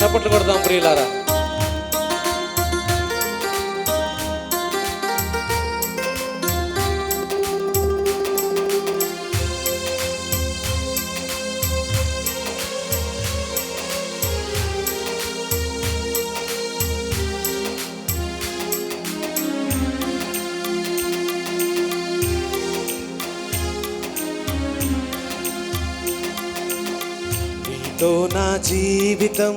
చప్పట్లు కొడదాం ప్రియులారా. నీతో నా జీవితం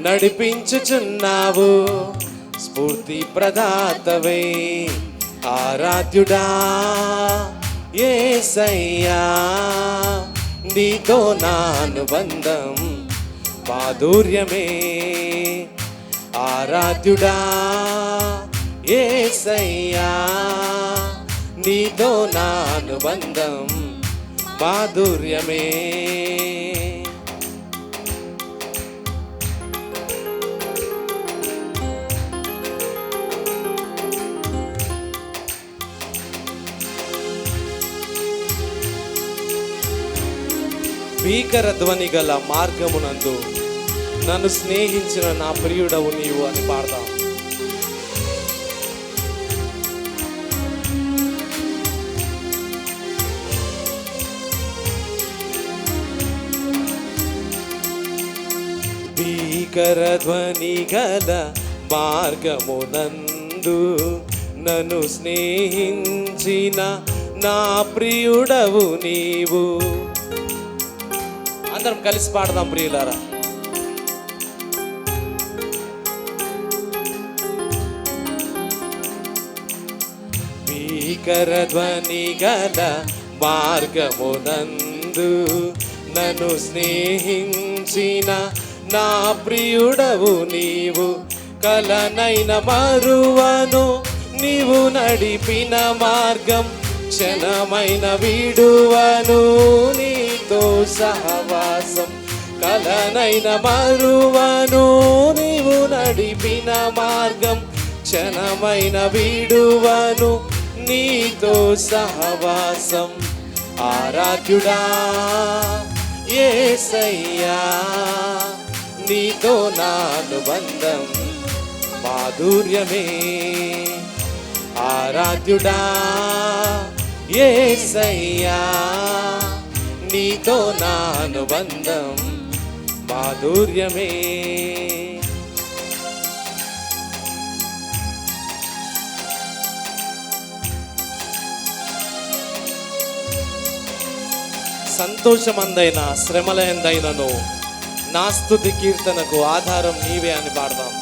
నడిపించుచున్నావు. స్ఫూర్తి ప్రదాతవై ఆరాధ్యుడా ఏసయ్యా. నీతో నా అనుబంధం మాధుర్యమే. ఆరాధ్యుడా ఏసయ్యా. నీతో నా అనుబంధం మాధుర్యమే. భీకర ధ్వని గల మార్గమునందు నన్ను స్నేహించిన నా ప్రియుడవు నీవు అని పాడదాం భీకర ధ్వని గల మార్గమునందు నన్ను స్నేహించిన నా ప్రియుడవు నీవు. అందరం కలిసి పాడదాం ప్రియులారా. భీకర ధ్వని గల మార్గమునందు నన్ను స్నేహించిన నా ప్రియుడవు నీవు. కలనైన మరువను నీవు నడిపిన మార్గం క్షణమైన విడువను నీతో సహవాసం కలనైన మరువను నీవు నడిపిన మార్గం క్షణమైన విడువను నీతో సహవాసం. ఆరాధ్యుడా ఏసయ్యా నీతో నా అనుబంధం మాధుర్యమే. ఆరాధ్యుడా ఏసయ్యా నీతో నా అనుబంధం మాధుర్యమే. సంతోషమందైన శ్రమలందైనను నాస్తుతి కీర్తనకు ఆధారం నీవే అని పాడదాం.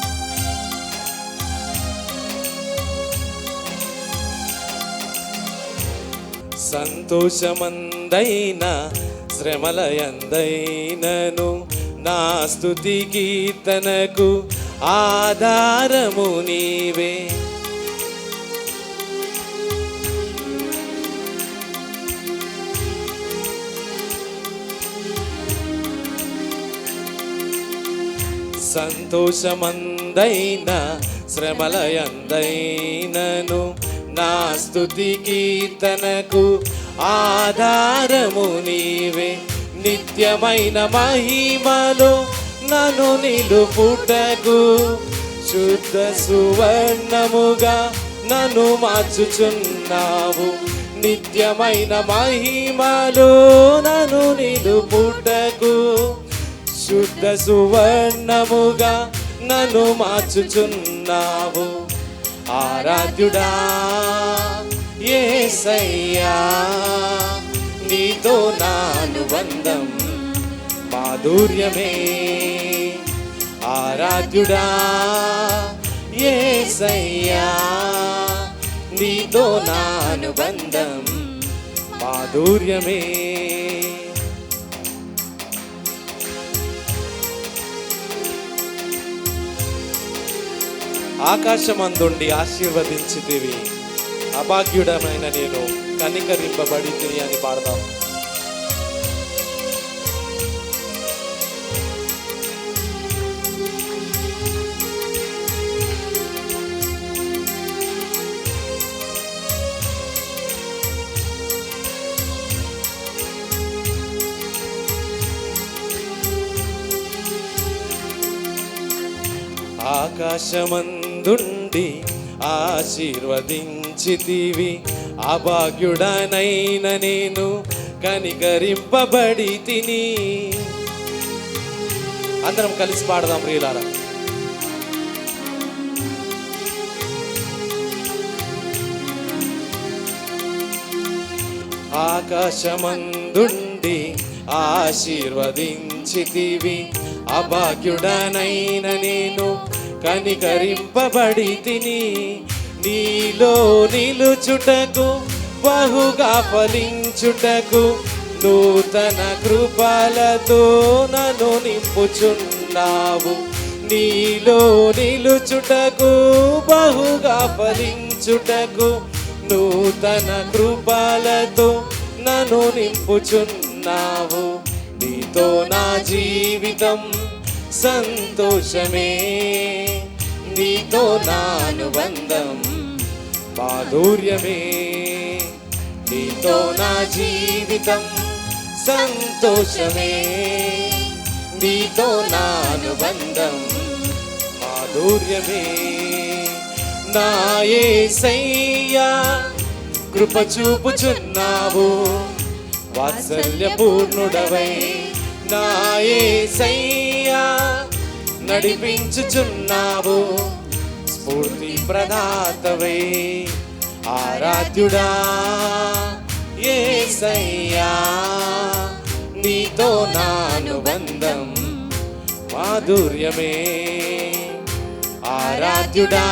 సంతోషమంద సంతోషమందైన శ్రమలయందైనను నా స్థుతి కీర్తనకు ఆధారము నీవే. సంతోషమందైన శ్రమలయందైనను నా స్తుతి కీర్తనకు ఆధారము నీవే నిత్యమైన మహిమలో నన్ను నిలుపుటకు. శుద్ధ సువర్ణముగా నన్ను మార్చుచున్నావు. నిత్యమైన మహిమలో నన్ను నిలుపుటకు. శుద్ధ సువర్ణముగా నన్ను మార్చుచున్నావు. ఆరాధ్యుడా ఏసయ్యా నీతో నా అనుబంధం మాధుర్యమే. ఆరాధ్యుడా ఏసయ్యా నీతో నా అనుబంధం మాధుర్యమే. ఆకాశమందుండి ఆశీర్వదించితివి. అభాగ్యుడమైన నేను కనికరింపబడి అని పాడదాం. ఆకాశమందుండి ఆశీర్వదించితివి అభాగ్యుడనైన నేను కనికరింపబడి తిని. అందరం కలిసి పాడదాం ప్రియులారా. ఆకాశమందుండి ఆశీర్వదించితివి. అభాగ్యుడనైన నేను కనికరింపబడి తిని. నీలో నిలుచుటకు బహుగా ఫలించుటకు నూతన కృపలతో నన్ను నింపుచున్నావు. నీలో నిలుచుటకు బహుగా ఫలించుటకు నూతన కృపలతో నన్ను నింపుచున్నావు. నీతో నా జీవితం సంతోషమే. నీతో నానుబంధం మాధుర్యమే. నీతో నా జీవితం సంతోషమే. నీతో నానుబంధం మాధుర్యమే. నాయే సయ్యా కృప చూపుచున్నావు. వాత్సల్యపూర్ణుడవై నాయే సయ్యా నడిపించుచున్నావు. స్ఫూర్తి ప్రదాతవే ఆరాధ్యుడా ఏ సయ్యా నీతో నా అనుబంధం మాధుర్యమే. ఆరాధ్యుడా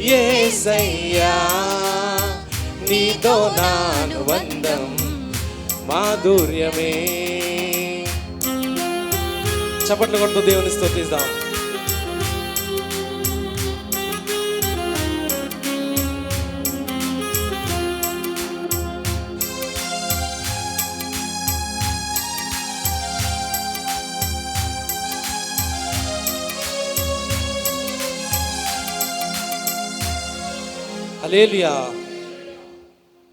ఏ సయ్యా నీతో నా అనుబంధం మాధుర్యమే. చప్పట్లు కొడుతూ దేవుని స్తుతిద్దాం హల్లెలూయా